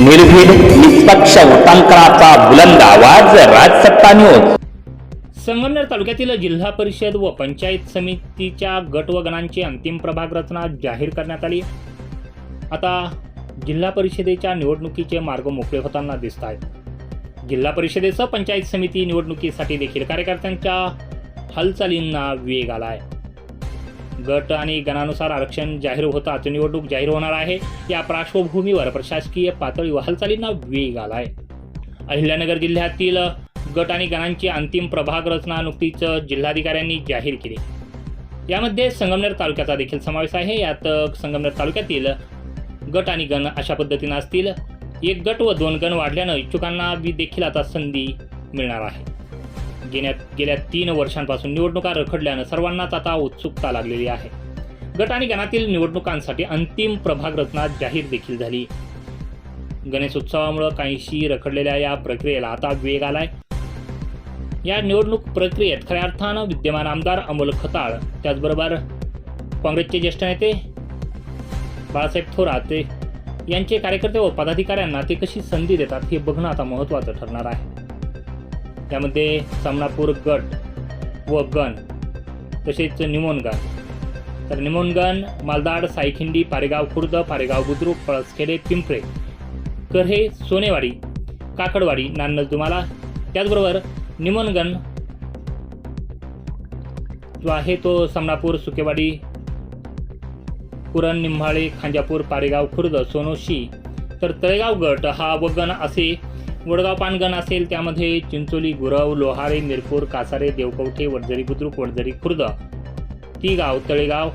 निर्भीड निष्पक्ष वृत्तांकनाचा बुलंद आवाज राजसत्ता न्यूज संगमनेर तालुक्यातील जिल्हा परिषद व पंचायत समितीच्या गट व गणांची अंतिम प्रभाग रचना जाहीर करण्यात आली. आता जिल्हा परिषदेच्या निवडणुकीचे मार्ग मोकळे होताना दिसत आहेत. जिल्हा परिषदेसह पंचायत समिती निवडणुकीसाठी देखील कार्यकर्त्यांच्या हालचालींना वेग आला आहे गट आणि गणानुसार आरक्षण जाहीर होताच निवडणूक जाहीर होणार आहे. या पार्श्वभूमीवर प्रशासकीय पातळीवर हालचालींना वेग आला आहे अहिल्यानगर जिल्ह्यातील गट आणि गणांची अंतिम प्रभाग रचना नुकतीच जिल्हाधिकाऱ्यांनी जाहीर केली. यामध्ये संगमनेर तालुक्याचा देखील समावेश आहे. यात संगमनेर तालुक्यातील गट आणि गण अशा पद्धतीनं असतील. एक गट व दोन गण वाढल्यानं इच्छुकांना बी देखील आता संधी मिळणार आहे. गेल्या गेल्या तीन वर्षांपासून निवडणुका रखडल्यानं सर्वांनाच आता उत्सुकता लागलेली आहे. गट आणि गणातील निवडणुकांसाठी अंतिम प्रभाग रचना जाहीर देखील झाली. गणेश उत्सवामुळे काहीशी रखडलेल्या या प्रक्रियेला आता वेग आलाय. या निवडणूक प्रक्रियेत खऱ्या अर्थानं विद्यमान आमदार अमोल खताळ त्याचबरोबर काँग्रेसचे ज्येष्ठ नेते बाळासाहेब थोरात ते यांचे कार्यकर्ते व पदाधिकाऱ्यांना ते कशी संधी देतात हे बघणं आता महत्त्वाचं ठरणार आहे. त्यामध्ये सामनापूर गट व गण तसेच निमोनगण तर निमोनगण मालदाड सायखिंडी पारेगाव खुर्द पारेगाव बुद्रुक पळसखेडे पिंपळे करहे सोनेवाडी काकडवाडी नान्नज तुम्हाला. त्याचबरोबर निमोनगण जो आहे तो समनापूर सुकेवाडी पुरण निंभाळे खांजापूर पारेगाव खुर्द सोनोशी. तर तळेगाव गट हा वगन असे वडगाव पानगण असेल त्यामध्ये चिंचोली गुरव लोहारे मिरपूर कासारे देवकवठे वडझरी बुद्रुक वडझरी खुर्द ती गाव तळेगाव.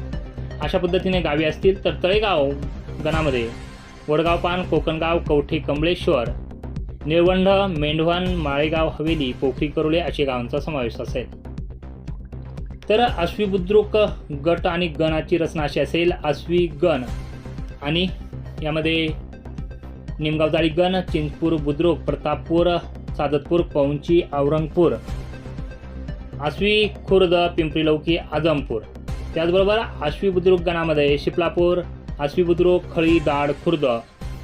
अशा पद्धतीने गावे असतील तर तळेगाव गणामध्ये वडगाव पान कोकणगाव कवठे कमळेश्वर निळवंड मेंढवण माळेगाव हवेली पोखरी करुळे असे गावांचा समावेश असेल. तर आश्वी बुद्रुक गट आणि गणाची रचना अशी असेल आश्वी गण. आणि यामध्ये निमगाव जाळीगण चिंचपूर बुद्रुक प्रतापपूर सादतपूर पौंची औरंगपूर. आश्वी खुर्द पिंपरी लौकी आजमपूर. त्याचबरोबर आश्वी बुद्रुक गणामध्ये शिपलापूर आश्वी बुद्रुक खळी दाड खुर्द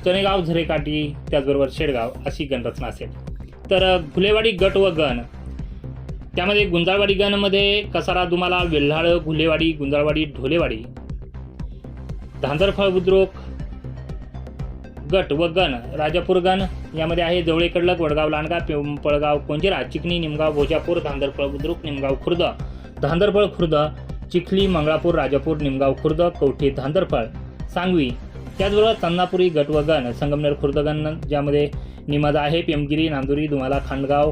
चणेगाव झरेकाठी त्याचबरोबर शेडगाव अशी गणरचना असेल. तर घुलेवाडी गट व गण. त्यामध्ये गुंजाळवाडी गणमध्ये कसारा दुमाला वेल्हाळ घुलेवाडी गुंजाळवाडी ढोलेवाडी. धांदरफळ बुद्रुक गट व गण राजापूर गण यामध्ये आहे जवळे कडलक वडगाव लांडगा पिंपळगाव कोंजिरा चिकणी निमगाव भोजापूर धांदरफळ बुद्रुक निमगाव खुर्द. धांदरफळ खुर्द चिखली मंगळापूर राजापूर निमगाव खुर्द कवठी धांदरफळ सांगवी. त्याचबरोबर चन्नापुरी गट व गण संगमनेर खुर्दगण ज्यामध्ये निमाजा आहे पेमगिरी नांदुरी दुमाला खांडगाव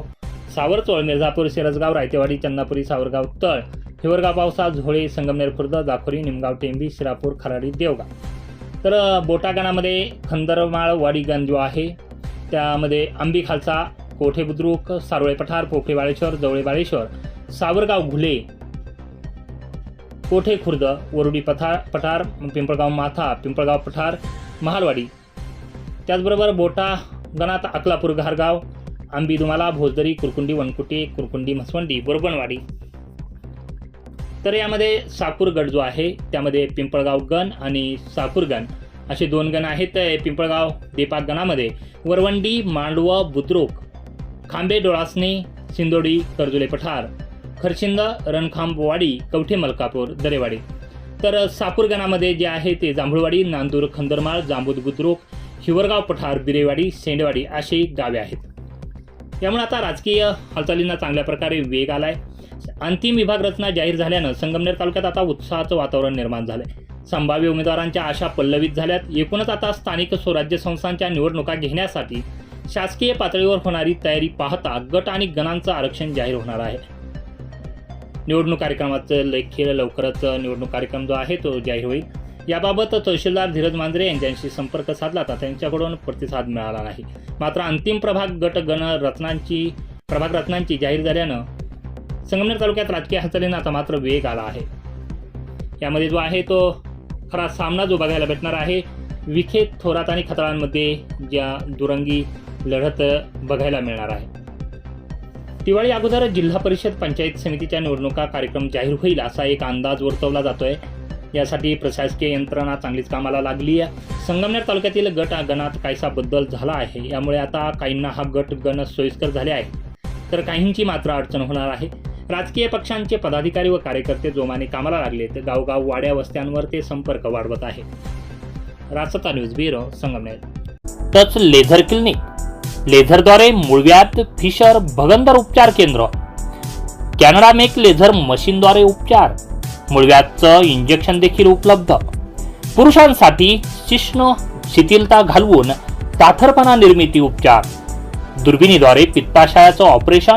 सावरचोळ मिर्झापूर सिरसगाव रायतेवाडी चन्नापुरी सावरगाव तळ हिवरगाव पावसा झोळे संगमनेर खुर्द जाखोरी निमगाव टेंबी शिरापूर खराडी देवगाव. तर बोटागणामध्ये खंदरमाळवाडी खंदरमाळ वाडी गण जो आहे त्यामध्ये आंबी खालसा कोठे बुद्रुक सारोळे पठार पोखरे बाळेश्वर जवळे बाळेश्वर सावरगाव घुले कोठे खुर्द वरुडी पठार पठार पिंपळगाव माथा पिंपळगाव पठार महालवाडी. त्याचबरोबर बोटा गणात अकलापूर घारगाव आंबी दुमाला भोजदरी कुरकुंडी वनकुटी कुरकुंडी म्हसवंडी बोरबणवाडी. तर यामध्ये साकूर गट जो आहे त्यामध्ये पिंपळगाव गण आणि साकूर गण. असे दोन गण आहेत तर पिंपळगाव देपाक गणामध्ये वरवंडी मांडवा बुद्रुक खांबे डोळासणे सिंदोडी कर्जुले पठार खरशिंद रणखांबवाडी कवठे मलकापूर दरेवाडी. तर साकूर गणामध्ये जे आहे ते जांभूळवाडी नांदूर खंदरमाळ जांबूद बुद्रुक हिवरगाव पठार बिरेवाडी सेंडवाडी अशी गावे आहेत. यामुळे आता राजकीय हालचालींना चांगल्या प्रकारे वेग आलाय. अंतिम विभाग रचना जाहीर झाल्यानं संगमनेर तालुक्यात आता उत्साहाचं वातावरण निर्माण झालंय. संभाव्य उमेदवारांच्या आशा पल्लवित झाल्यात. एकूणच आता स्थानिक स्वराज्य संस्थांच्या निवडणुका घेण्यासाठी शासकीय पातळीवर होणारी तयारी पाहता गट आणि गणांचं आरक्षण जाहीर होणार आहे. निवडणूक कार्यक्रमाचं लेखील लवकरच निवडणूक कार्यक्रम जो आहे तो जाहीर होईल. याबाबत तहसीलदार धीरज मांजरे यांच्याशी संपर्क साधला तर त्यांच्याकडून प्रतिसाद मिळाला नाही. मात्र अंतिम प्रभाग गट गण रत्नांची प्रभाग रत्नांची जाहीर झाल्यानं संगमनेर तालुक्यात राजकीय हालचालींना आता मात्र वेग आला आहे. यामध्ये जो आहे तो खरा सामना जो बघायला भेटणार आहे. विखे थोरात आणि खताळांमध्ये ज्या दुरंगी लढत बघायला मिळणार आहे. दिवाळी अगोदर जिल्हा परिषद पंचायत समितीच्या निवडणुका कार्यक्रम जाहीर होईल असा एक अंदाज वर्तवला जातोय. यासाठी प्रशासकीय यंत्रणा चांगलीच कामाला लागली आहे. संगमनेर तालुक्यातील गट गणात काहीसा बदल झाला आहे. यामुळे आता काहींना हा गट गण सोयीस्कर झाले आहे. तर काहींची मात्र अडचण होणार आहे. राजकीय पक्षांचे पदाधिकारी व कार्यकर्ते जोमाने कामाला लागले तर गावगाव वाड्या वस्त्यांवर ते संपर्क वाढवत आहेत रासता news bureau Sangamner. Touch laser clinic. लेझरद्वारे मुळव्यात फिशर भगंदर उपचार केंद्र. कॅनडा मेक लेझर मशीनद्वारे उपचार. मुळव्यातचं इंजेक्शन देखील उपलब्ध. पुरुषांसाठी शिष्ण शिथिलता घालवून ताठरपणा निर्मिती उपचार. दुर्बिणीद्वारे पित्ताशयाचं ऑपरेशन